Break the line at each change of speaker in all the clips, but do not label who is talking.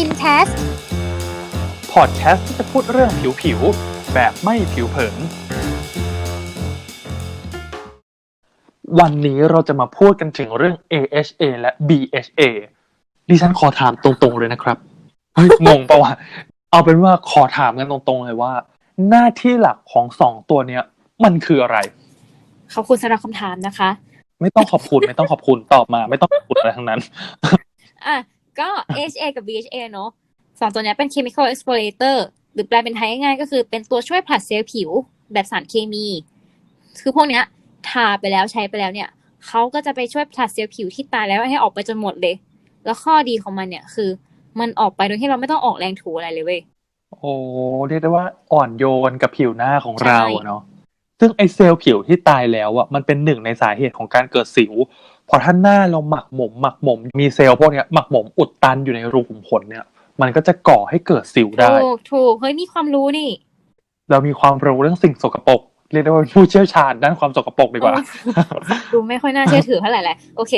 กินแคส
พอดแคสต์ที่จะพูดเรื่องผิวๆแบบไม่ผิวเผิน วันนี้เราจะมาพูดกันถึงเรื่อง AHA และ BHA ดิฉันขอถามตรงๆเลยนะครับ เฮ้ย งงปะวะ เอาเป็นว่าขอถามกันตรงๆเลยว่า หน้าที่หลักของสองตัวเนี้ย มันคืออะไร
ขอบคุณสำหรับคำถามนะคะ
ไม่ต้องขอบคุณ ไม่ต้องขอบคุณตอบมา ไม่ต้องขอบคุณอะไรทั้งนั้น
อะ ก็ AHA กับ BHA เนอะสองตัวเนี้ยเป็น chemical exfoliator หรือแปลเป็นไทยง่ายๆก็คือเป็นตัวช่วยผลัดเซลล์ผิวแบบสารเคมี คือพวกเนี้ยทาไปแล้วใช้ไปแล้วเนี่ยเขาก็จะไปช่วยผลัดเซลล์ผิวที่ตายแล้วให้ออกไปจนหมดเลย แล้วข้อดีของมันเนี่ยคือ มันออกไปโดยที่เราไม่ต้องออกแรงถูอะไรเลยเว้ย
โอ้เรียกได้ว่าอ่อนโยนกับผิวหน้าของเรา
ใช่
อะเนาะซึ่งไอเซลล์ผิวที่ตายแล้วอะมันเป็นหนึ่งในสาเหตุของการเกิดสิว พอถ้าหน้าเราหมักหมมหมักหมมมีเซลล์พวกเนี้ยหมักหมมอุดตันอยู่ในรูขุมขนเนี่ย มันก็จะก่อให้เกิดสิวได้
ถูกถูกเฮ้ยมีความรู้นี่
เรามีความรู้เรื่องสิ่งสกปรกเรียกได้ว่าเป็นผู้เชี่ยวชาญด้านความสกปรกดีกว่า
ดูไม่ค่อยน่าเชื่อถือเท่าไหร่แหละโอเค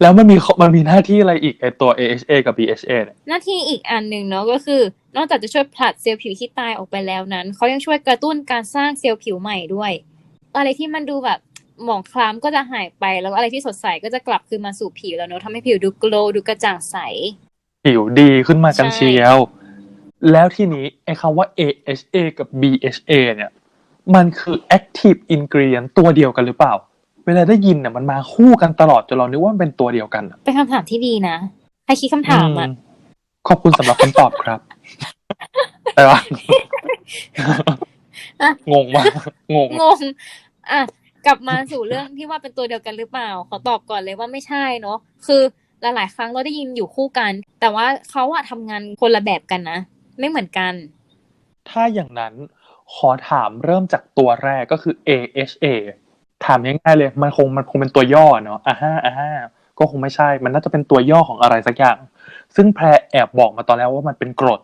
แล้วมันมีมันมีหน้าที่อะไรอีกไอตัว AHA กับ BHA เนี่ย
หน้าที่อีกอันหนึ่งเนาะก็คือ นอกจากจะช่วยผลัดเซลล์ผิวที่ตายออกไปแล้วนั้นเขายังช่วยกระตุ้นการสร้างเซลล์ผิวใหม่ด้วย อะไรที่มันดูแบบ หมองคล้ำก็จะหายไปแล้วอะไรที่สดใสก็จะกลับคืนมาสู่ผิวแล้วเนาะทำให้ผิวดูโกลว์ดูกระจ่างใส
ผิวดีขึ้นมากัน
ใช่
เชียว แล้วทีนี้ไอ้คำว่า AHA กับ BHA เนี่ย มันคือ active ingredient ตัวเดียวกันหรือเปล่า เวลาได้ยินเนี่ยมันมาคู่กันตลอดจนเรานึกว่ามันเป็นตัวเดียวกันอะ
เป็นคำถามที่ดีนะใครคิดคำถามอะ
อืมขอบคุณสำหรับคำตอบครับแต่ว่า
อะ
งงมากงง
งงอะ กลับมาสู่เรื่องที่ว่าเป็นตัวเดียวกันหรือเปล่า ขอตอบก่อนเลยว่าไม่ใช่เนาะคือหลายๆ ครั้งเราได้ยินอยู่คู่กัน แต่ว่าเขาอะทำงานคนละแบบกันนะ ไม่เหมือนกัน
ถ้าอย่างนั้นขอถามเริ่มจากตัวแรกก็คือ AHA ถามง่ายๆเลย มันคงมันคงเป็นตัวย่อเนาะอ่าฮะอ่าฮะก็คงไม่ใช่ มันน่าจะเป็นตัวย่อของอะไรสักอย่าง ซึ่งแพรแอบบอกมาตอนแล้วว่ามันเป็นกรด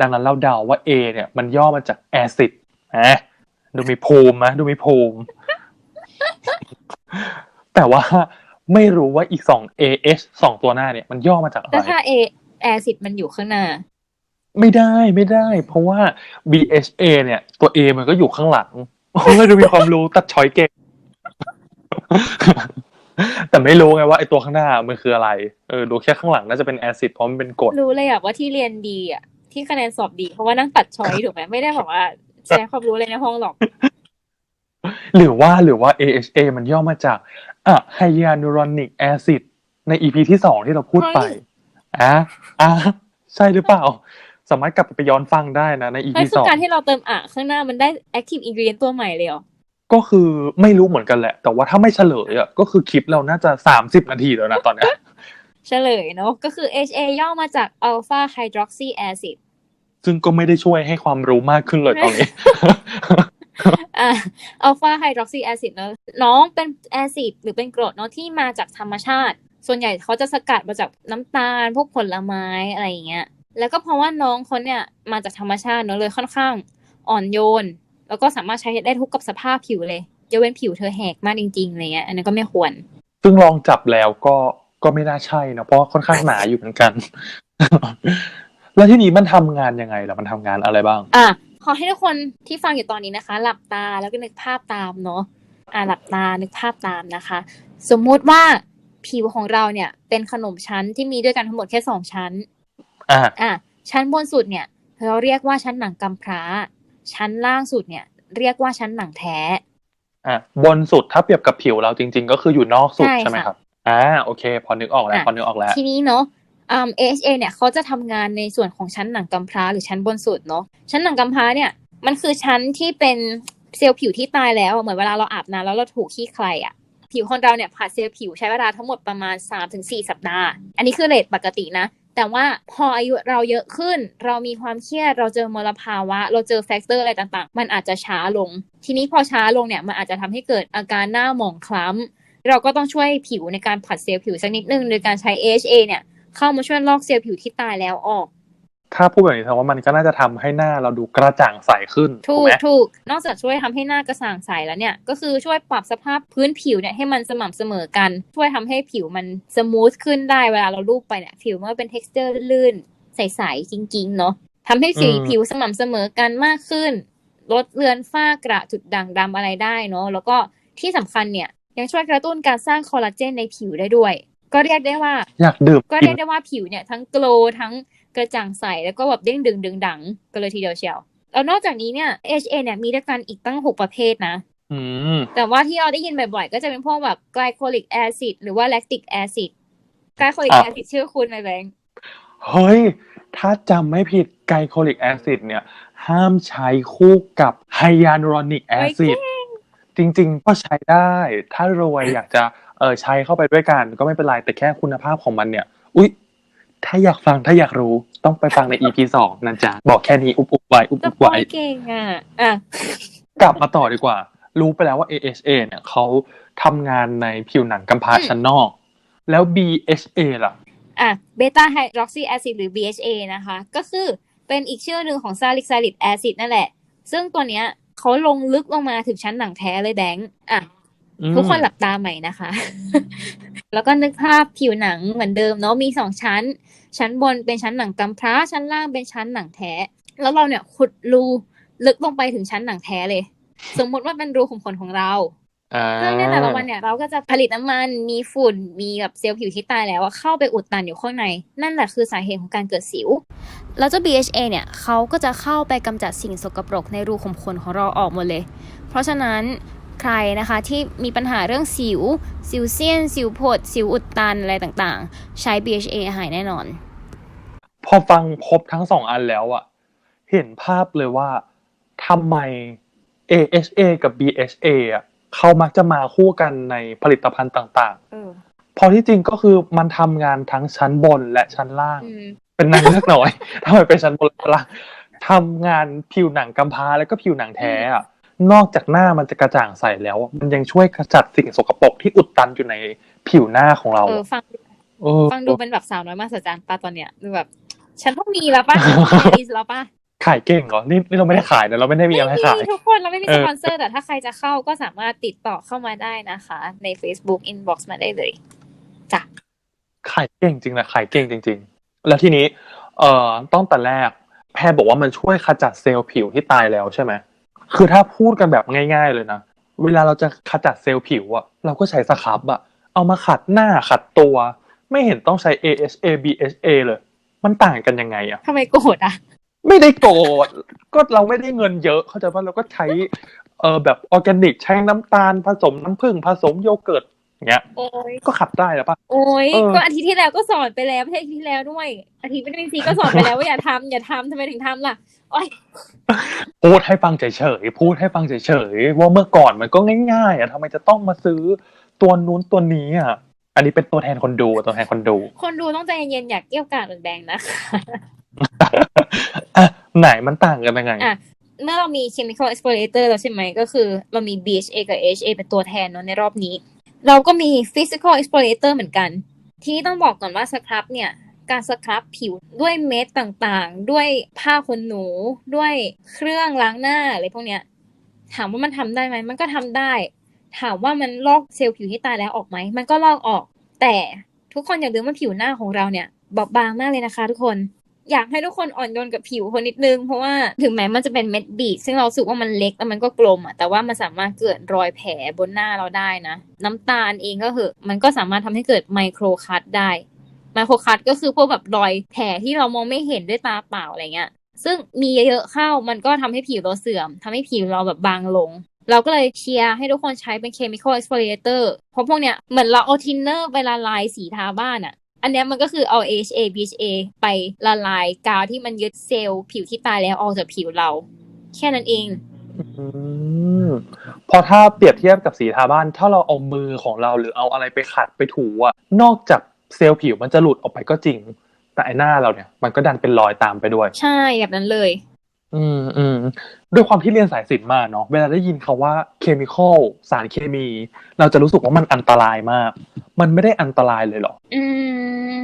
ดังนั้นเราเดาว่า A เนี่ยมันย่อมาจากแอซิดนะดูมีภูมินะดูมีภูมิ แต่ว่าไม่รู้ว่าอีกสอง AH สองตัวหน้าเนี่ยมันย่อมาจากอะไร
แต่ถ้า A แอซิดมันอยู่ข้างหน้า
ไม่ได้ไม่ได้ เพราะว่า BHA เนี่ย ตัว A มันก็อยู่ข้างหลังโอ้ยดูมีความรู้ตัดช้อยเก่งแต่ไม่รู้ไงว่าไอตัวข้างหน้ามันคืออะไร เออ ดูแค่ข้างหลังน่าจะเป็นแอซิดเพราะมันเป็นกรด
รู้เลยอะว่าที่เรียนดีอะที่คะแนนสอบดี เพราะว่านั่งตัดช้อยถูกไหมไม่ได้บอกว่าแชร์ความรู้เลยในห้องหรอก
หรือว่าหรือว่า AHA มันย่อมาจากอะไฮยานูรอนิกแอซิดใน EP ที่สองที่เราพูดไป
เฮ้ย
อะอะใช่หรือเปล่า สามารถกลับไปย้อนฟังได้นะใน EP
เฮ้ยคื
ส
อ
อง
การที่เราเติมอะข้างหน้ามันได้ active ingredient ตัวใหม่เลยเหรอ
ก็คือไม่รู้เหมือนกันแหละ แต่ว่าถ้าไม่เฉลยอะก็คือคลิปเราน่าจะสามสิบนาทีแล้วนะตอนเนี้ย
เฉลยเนาะก็คือ HA ย่อมาจาก alpha hydroxy acid
ซึ่งก็ไม่ได้ช่วยให้ความรู้มากขึ้นเลยตอนนี้
อ่า alpha hydroxy acid เนอะน้องเป็นแอซิดหรือเป็นกรดเนาะที่มาจากธรรมชาติ ส่วนใหญ่เขาจะสกัดมาจากน้ำตาล พวกผลไม้อะไรอย่างเงี้ย แล้วก็เพราะว่าน้องเขาเนี่ยมาจากธรรมชาติเนอะเลยค่อนข้างอ่อนโยน แล้วก็สามารถใช้ได้ทุกกับสภาพผิวเลยยกเว้นผิวเธอแหกมากจริงๆอะไรเงี้ยอันนั้นก็ไม่ควร
ซึ่งลองจับแล้วก็ก็ไม่น่าใช่นะเพราะว่าค่อนข้างหนาอยู่เหมือนกัน แล้วที่นี้มันทำงานยังไงล่ะมันทำงานอะไรบ้าง
อะ ขอให้ทุกคนที่ฟังอยู่ตอนนี้นะคะ หลับตาแล้วก็นึกภาพตามเนาะอะหลับตานึกภาพตามนะคะ สมมุติว่าผิวของเราเนี่ย เป็นขนมชั้นที่มีด้วยกันทั้งหมดแค่สองชั้น
อะ
อะชั้นบนสุดเนี่ย เราเรียกว่าชั้นหนังกำพร้า ชั้นล่างสุดเนี่ย เรียกว่าชั้นหนังแท้
อะบนสุดถ้าเปรียบกับผิวเราจริง ๆ ก็คืออยู่นอกสุด
ใช่
ใช่ไหม
ค่ะ
ครับอ่าโอเค พอนึกออกแล้ว
อะ
พอนึกออกแล้ว
ทีนี้เนาะ อืม AHA เนี่ยเขาจะทำงานในส่วนของชั้นหนังกำพร้าหรือชั้นบนสุดเนาะชั้นหนังกำพร้าเนี่ยมันคือชั้นที่เป็นเซลล์ผิวที่ตายแล้วเหมือนเวลาเราอาบน้ำแล้วเราถูกขี้ใครอะผิวคนเราเนี่ยผ่าเซลล์ผิวใช้เวลาทั้งหมดประมาณ 3-4 สัปดาห์ อันนี้คือเรทปกตินะ แต่ว่าพออายุเราเยอะขึ้น เรามีความเครียดเราเจอมลภาวะ เราเจอแฟกเตอร์อะไรต่างๆ มันอาจจะช้าลง ทีนี้พอช้าลงเนี่ยมันอาจจะทำให้เกิดอาการหน้าหมองคล้ำเราก็ต้องช่วยผิวในการผัดเซลล์ผิวสักนิดนึงโดยการใช้ AHA เนี่ย เข้ามาช่วยลอกเซลล์ผิวที่ตายแล้วออก
ถ้าพูดแบบนี้แสดงว่ามันก็น่าจะทำให้หน้าเราดูกระจ่างใสขึ้น
ถู
ถูก
ก
ไหม
ถูก นอกจากช่วยทำให้หน้ากระจ่างใสแล้วเนี่ย ก็คือช่วยปรับสภาพพื้นผิวเนี่ยให้มันสม่ำเสมอกัน ช่วยทำให้ผิวมันสมูทขึ้นได้เวลาเราลูบไปเนี่ยผิวมันก็เป็น t e x t อร์ลื่นๆใสๆจริงๆเนาะทำให้สีผิวสม่ำเสมอกันมากขึ้น ลดเลือนฝ้ากระจุดด่างดำอะไรได้เนาะแล้วก็ที่สำคัญเนี่ยยังช่วยกระตุ้นการสร้างคอลลาเจนในผิวได้ด้วย ก็เรียกได้ว่า
อยากดื่ม
ก็
กิ
เรีย
น
กได้ว่าผิวเนี่ย ทั้งโกลทั้งกระจ่างใส แล้วก็แบบเด้งดึงดึงดังกันเลยทีเดียวเชียวแล้วนอกจากนี้เนี่ย HA เนี่ยมีด้วยกันอีกตั้ง6ประเภทนะ
อืม
แต่ว่าที่เราได้ยินบ่อยๆ ก็จะเป็นพวกแบบไกลโคลิกแอซิดหรือว่าแลคติกแอซิดไกลโคลิก
อะ
แอซิดชื่อคุณไหมแบงค์
เฮ้ย ถ้าจำไม่ผิดไกลโคลิกแอซิดเนี่ย ห้ามใช้คู่กับไฮยาลูรอนิกแอซิดจริงๆ ก็ใช้ได้ ถ้ารวยอยากจะ เออใช้เข้าไปด้วยกันก็ไม่เป็นไรแต่แค่คุณภาพของมันเนี่ย อุ๊ย ถ้าอยากฟังถ้าอยากรู้ต้องไปฟังใน EP สองนะจ๊ะ บอกแค่นี้อุบอุบไว้อุบ
จะ
อุบ
ปล่อ
ไว้
ยเก่งอะอะ
กลับมาต่อดีกว่า รู้ไปแล้วว่า AHA เนี่ยเขาทำงานในผิวหนังกำพร้าชั้นนอก แล้ว BHA ล่ะ
อะเบต้าไฮดรอกซีแอซิดหรือ BHA นะคะ ก็คือเป็นอีกชื่อหนึ่งของซาลิกซาลิกแอซิดนั่นแหละ ซึ่งตัวเนี้ยเขาลงลึกลงมาถึงชั้นหนังแท้เลยแบงค์อะ ทุกคนหลับตาใหม่นะคะ แล้วก็นึกภาพผิวหนังเหมือนเดิมเนาะมีสองชั้น ชั้นบนเป็นชั้นหนังกำพร้า ชั้นล่างเป็นชั้นหนังแท้ แล้วเราเนี่ยขุดรูลึกลงไปถึงชั้นหนังแท้เลย สมมุติว่าเป็นรูขุมขนของเรา
อ่า
ซึ่งในแต่ละวันเนี่ยเราก็จะผลิตน้ำมันมีฝุ่นมีแบบเซลล์ผิวที่ตายแล้วอะเข้าไปอุดตันอยู่ข้างใน นั่นแหละคือสาเหตุของการเกิดสิว แล้วเจ้า BHA เนี่ยเขาก็จะเข้าไปกำจัดสิ่งสกปรกในรูขุมขนของเราออกหมดเลย เพราะฉะนั้น ใครนะคะที่มีปัญหาเรื่องสิว สิวเซียน สิวผดสิวอุดตันอะไรต่างๆ ใช้ BHA หายแน่นอน
พอฟังครบทั้งสองอันแล้วอะเห็นภาพเลยว่าทำไม AHA กับ BHA อะเขามักจะมาคู่กันในผลิตภัณฑ์ต่าง
เออ
ๆพอที่จริงก็คือมันทำงานทั้งชั้นบนและชั้นล่าง
อืม
เป็นนางเลือกน้อยทำไมเป็นชั้นบนและชั้นล่างทำงานผิวหนังกำพร้าแล้วก็ผิวหนังแท้อะ นอกจากหน้ามันจะกระจ่างใสแล้วอะมันยังช่วยขจัดสิ่งสกปรกที่อุดตันอยู่ในผิวหน้าของเรา
เออฟัง
เออ
ฟังดูเป็นแบบสาวน้อยมากสัจจรรย์ป้าตอนเนี้ยดูแบบ ฉันต้องมีแล้วป่ะมีแล้วป่ะ
ขายเก่งเหรอนี่นี่เราไม่ได้ขายนะเราไม่ได้มีอะไรให้ขาย
ไม่มีทุกคนเราไม่มี
เอ
ส
อ
ปอนเซอร์แต่ถ้าใครจะเข้าก็สามารถติดต่อเข้ามาได้นะคะ ใน Facebook inbox มาได้เลยจ้ะ
ขายเก่งจริงนะขายเก่งจริง ๆ แล้วทีนี้ เอ่อต้องแต่แรก แพทย์บอกว่ามันช่วยขจัดเซลล์ผิวที่ตายแล้วใช่ไหม คือถ้าพูดกันแบบง่าย ๆเลยนะ เวลาเราจะขจัดเซลล์ผิวอะเราก็ใช้สครับอะเอามาขัดหน้าขัดตัว ไม่เห็นต้องใช้ AHA BHA เลย มันต่างกันยังไงอะ
ทำไมโกรธอะ
ไม่ได้โกรธก็เราไม่ได้เงินเยอะ เข้าใจว่าเราก็ใช้เออแบบออร์แกนิกใช้น้ำตาลผสมน้ำผึ้งผสมโยเกิร์ตอย่าง เงี้ย
โอ้ย
ก็ขัดได้แล้วปะ
โอ้ย
เออ
ก็อาทิตย์ที่แล้วก็สอนไปแล้วไม่ใช่อาทิตย์ที่แล้วด้วย อาทิตย์ไม่ได้ซีก็สอนไปแล้วว่าอย่าทำอย่าทำทำไมถึงทำล่ะโอ้ย
พูดให้ฟังเฉยๆพูดให้ฟังเฉยๆว่าเมื่อก่อนมันก็ง่ายๆอะทำไมจะต้องมาซื้อตัวนู้นตัวนี้อะอันนี้เป็นตัวแทนคนดูตัวแทนคนดู
คนดูต้องใจเย็นๆอยากเกี่ยวกาดเหมือนแบงค์นะคะ
อะไหนมันต่างกันยังไง
อะเมื่อเรามี chemical exfoliator แล้วใช่ไหมก็คือ เรามี BHA กับ AHA เป็นตัวแทนเนอะในรอบนี้ เราก็มี physical exfoliator เหมือนกัน ที่ต้องบอกก่อนว่าสครับเนี่ยการสครับผิวด้วยเม็ดต่างๆ ด้วยผ้าขนหนู ด้วยเครื่องล้างหน้าอะไรพวกเนี้ย ถามว่ามันทำได้ไหม มันก็ทำได้ ถามว่ามันลอกเซลล์ผิวที่ตายแล้วออกไหม มันก็ลอกออก แต่ทุกคนอย่าลืมว่าผิวหน้าของเราเนี่ยบอบบางมากเลยนะคะทุกคน อยากให้ทุกคนอ่อนโยนกับผิวคนนิดนึง เพราะว่าถึงแม้มันจะเป็นเม็ดบีดซึ่งเราสึกว่ามันเล็กแล้วมันก็กลมอะแต่ว่ามันสามารถเกิดรอยแผลบนหน้าเราได้นะ น้ำตาลเองก็คือมันก็สามารถทำให้เกิดไมโครคัตได้ไมโครคัตก็คือพวกแบบรอยแผลที่เรามองไม่เห็นด้วยตาเปล่าอะไรเงี้ยซึ่งมีเยอะๆเข้ามันก็ทำให้ผิวเราเสื่อมทำให้ผิวเราแบบบางลง เราก็เลยเชียร์ให้ทุกคนใช้เป็น chemical exfoliator เพราะพวกเนี้ยเหมือนเราเอาทินเนอร์ไปละลายสีทาบ้านอะ อันเนี้ยมันก็คือเอา AHA BHA ไปละลายกาวที่มันยึดเซลล์ผิวที่ตายแล้วออกจากผิวเรา แค่นั้นเอง
อืมพอถ้าเปรียบเทียบกับสีทาบ้าน ถ้าเราเอามือของเราหรือเอาอะไรไปขัดไปถูอะนอกจากเซลล์ผิวมันจะหลุดออกไปก็จริง แต่ไอหน้าเราเนี่ย มันก็ดันเป็นรอยตามไปด้วย
ใช่แบบนั้นเลย
อืมอืม ด้วยความที่เรียนสายศิลป์มาเนาะเวลาได้ยินคาว่าเคมีคอลสารเคมี เราจะรู้สึกว่ามันอันตรายมาก มันไม่ได้อันตรายเลยเหรอ
อืม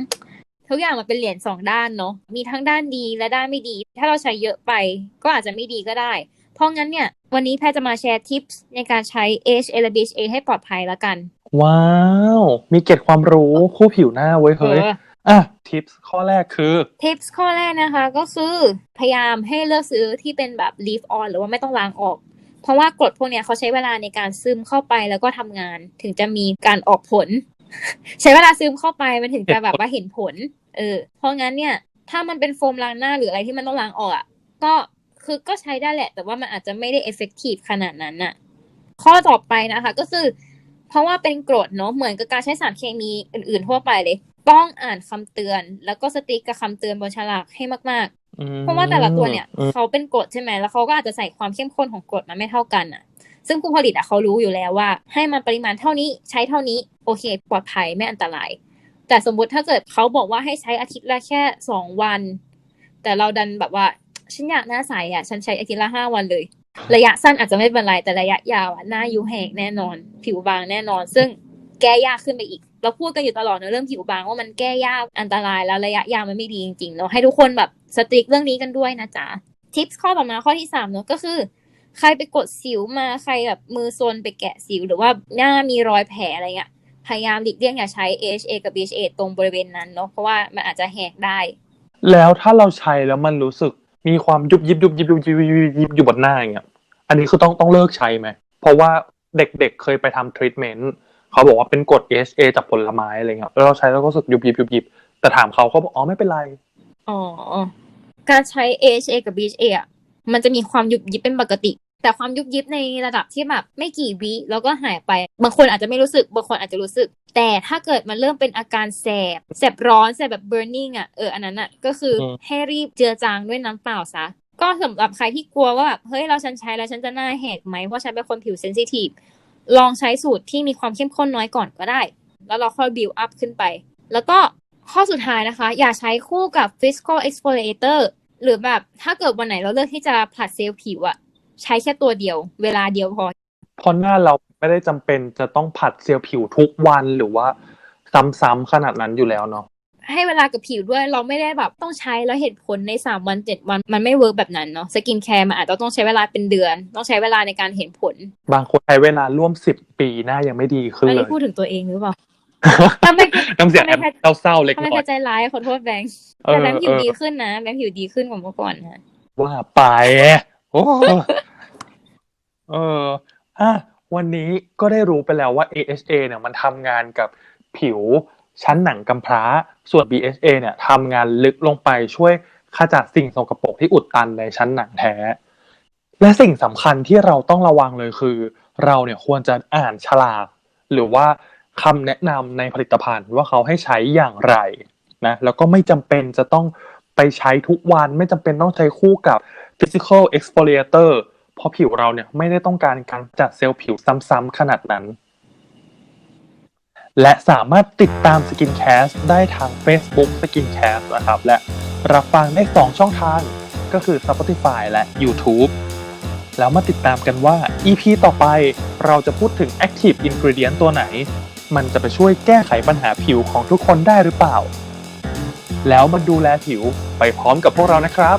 ทุกอย่างมันเป็นเหรียญสองด้านเนาะมีทั้งด้านดีและด้านไม่ดี ถ้าเราใช้เยอะไปก็อาจจะไม่ดีก็ได้ เพราะงั้นเนี่ย วันนี้แพทย์จะมาแชร์ทิปส์ในการใช้ AHA และ BHA ให้ปลอดภัยละกัน
ว้าว มีเกร็ดความรู้คู่ผิวหน้าเว้ยเฮ้ย
เออ
อะทิปข้อแรกคือ
ทิปส์ข้อแรกนะคะ ก็คือพยายามให้เลือกซื้อที่เป็นแบบ leave on หรือว่าไม่ต้องล้างออก เพราะว่ากรดพวกเนี้ยเขาใช้เวลาในการซึมเข้าไปแล้วก็ทำงานถึงจะมีการออกผล ใช้เวลาซึมเข้าไปมันถึงจะแบบว่าเห็นผล เออ เพราะงั้นเนี่ย ถ้ามันเป็นโฟมล้างหน้าหรืออะไรที่มันต้องล้างออกอะก็คือก็ใช้ได้แหละ แต่ว่ามันอาจจะไม่ได้ effective ขนาดนั้นน่ะ ข้อต่อไปนะคะ ก็คือ เพราะว่าเป็นกรดเนาะเหมือนกับการใช้สารเคมีอื่นๆทั่วไปเลย ต้องอ่านคำเตือน แล้วก็สติ๊กกับคำเตือนบนฉลากให้มาก
อืม
ๆเพราะว่าแต่ละตัวเนี่ย
อืม
เขาเป็นกรดใช่ไหมแล้วเขาก็อาจจะใส่ความเข้มข้นของกรดมาไม่เท่ากันอะ ซึ่งผู้ผลิตอะเขารู้อยู่แล้วว่า ให้มันปริมาณเท่านี้ใช้เท่านี้โอเค ปลอดภัยไม่อันตราย แต่สมมุติถ้าเกิดเขาบอกว่าให้ใช้อาทิตย์ละแค่สองวัน แต่เราดันแบบว่าฉันอยากหน้าใสอะ ฉันใช้อาทิตย์ละห้าวันเลย ระยะสั้นอาจจะไม่เป็นไรแต่ระยะยาวอะหน้ายุแหกแน่นอน ผิวบางแน่นอน ซึ่งแก้ยากขึ้นไปอีก เราพูดกันอยู่ตลอดในเรื่องผิวบางว่ามันแก้ยากอันตรายแล้วระยะยาวมันไม่ดีจริงๆเนาะให้ทุกคนแบบสตริกเรื่องนี้กันด้วยนะจ๊ะทิปข้อต่อมาข้อที่สามเนาะก็คือ ใครไปกดสิวมาใครแบบมือซนไปแกะสิว หรือว่าหน้ามีรอยแผลอะไรเงี้ยพยายามหลีกเลี่ยงอย่าใช้ AHA กับ BHA ตรงบริเวณนั้นเนาะเพราะว่ามันอาจจะแหกได้
แล้วถ้าเราใช้แล้วมันรู้สึกมีความยุบยิบยุบยิบยุบยิบยุบยิบยิบอยู่บนหน้าอย่างเงี้ยอันนี้คือต้องต้องเลิกใช้ไหมเพราะว่าเด็กๆเคยไปทำทรีทเมนต์ เขาบอกว่าเป็นกรด AHA จากผลไม้อะไรเงี้ยแล้วเราใช้แล้วก็รู้สึกยุบยิบยุบยิบแต่ถามเขาเขาบอกอ๋อไม่เป็นไร
อ๋อการใช้ AHA กับ BHA อะมันจะมีความยุบยิบเป็นปกติ แต่ความยุบยิบในระดับที่แบบไม่กี่วิแล้วก็หายไป บางคนอาจจะไม่รู้สึก บางคนอาจจะรู้สึก แต่ถ้าเกิดมันเริ่มเป็นอาการแสบ แสบร้อน แสบแบบ burning อะ เออ อันนั้นอะ ก็คืออ
ม
ให้รีบเจือจางด้วยน้ำเปล่าซะ ก็สำหรับใครที่กลัวว่าแบบ เฮ้ย เราฉันใช้แล้วฉันจะหน้าแหกไหม เพราะฉันเป็นคนผิวเซนซิทีฟ ลองใช้สูตรที่มีความเข้มข้นน้อยก่อนก็ได้ แล้วเราค่อย build up ขึ้นไป แล้วก็ข้อสุดท้ายนะคะ อย่าใช้คู่กับ physical exfoliator หรือแบบถ้าเกิดวันไหนเราเลือกที่จะผลัดเซลล์ผิวอะใช้แค่ตัวเดียว เวลาเดียวพอ
เพราะหน้าเราไม่ได้จำเป็นจะต้องผัดเซลล์ผิวทุกวันหรือว่าซ้ำๆขนาดนั้นอยู่แล้วเนาะ
ให้เวลากับผิวด้วยเราไม่ได้แบบต้องใช้แล้วเห็นผลใน 3 วัน 7 วันมันไม่เวิร์กแบบนั้นเนาะสกินแคร์มันอาจจะต้องใช้เวลาเป็นเดือน ต้องใช้เวลาในการเห็นผล
บางคนใช้เวลาร่วมสิบปีหน้ายังไม่ดีขึ้น
อัน
เล
นี้
ย
พูดถึงตัวเองหรือเปล่าทำไม
น้ำเสียงแอ
ทำไม
บเศร้าๆเล็ก
ทำไม
น้อ
แพ
ย
ทย์ใจร้ายขอโทษแบงค์
เออ
แต่แบงค์ผิว
เออ
ดีขึ้นนะแบงค์ผิวดีขึ้นกว่าเมื่อก่อนนะ
ว่าไปโอ้เอออะวันนี้ก็ได้รู้ไปแล้วว่า AHA เนี่ยมันทำงานกับผิว ชั้นหนังกำพร้า ส่วน BHA เนี่ยทำงานลึกลงไปช่วยขจัดสิ่งสกปรกที่อุดตันในชั้นหนังแท้ และสิ่งสำคัญที่เราต้องระวังเลยคือ เราเนี่ยควรจะอ่านฉลาก หรือว่าคำแนะนำในผลิตภัณฑ์ว่าเขาให้ใช้อย่างไรนะแล้วก็ไม่จำเป็นจะต้องไปใช้ทุกวันไม่จำเป็นต้องใช้คู่กับ physical exfoliator เพราะผิวเราเนี่ยไม่ได้ต้องการการจัดเซลล์ผิวซ้ำๆขนาดนั้น และสามารถติดตาม Skincast ได้ทาง Facebook Skincast นะครับ และรับฟังได้ 2 ช่องทาง ก็คือ Spotify และ YouTube แล้วมาติดตามกันว่า EP ต่อไปเราจะพูดถึง Active Ingredient ตัวไหน มันจะไปช่วยแก้ไขปัญหาผิวของทุกคนได้หรือเปล่า แล้วมาดูแลผิวไปพร้อมกับพวกเรานะครับ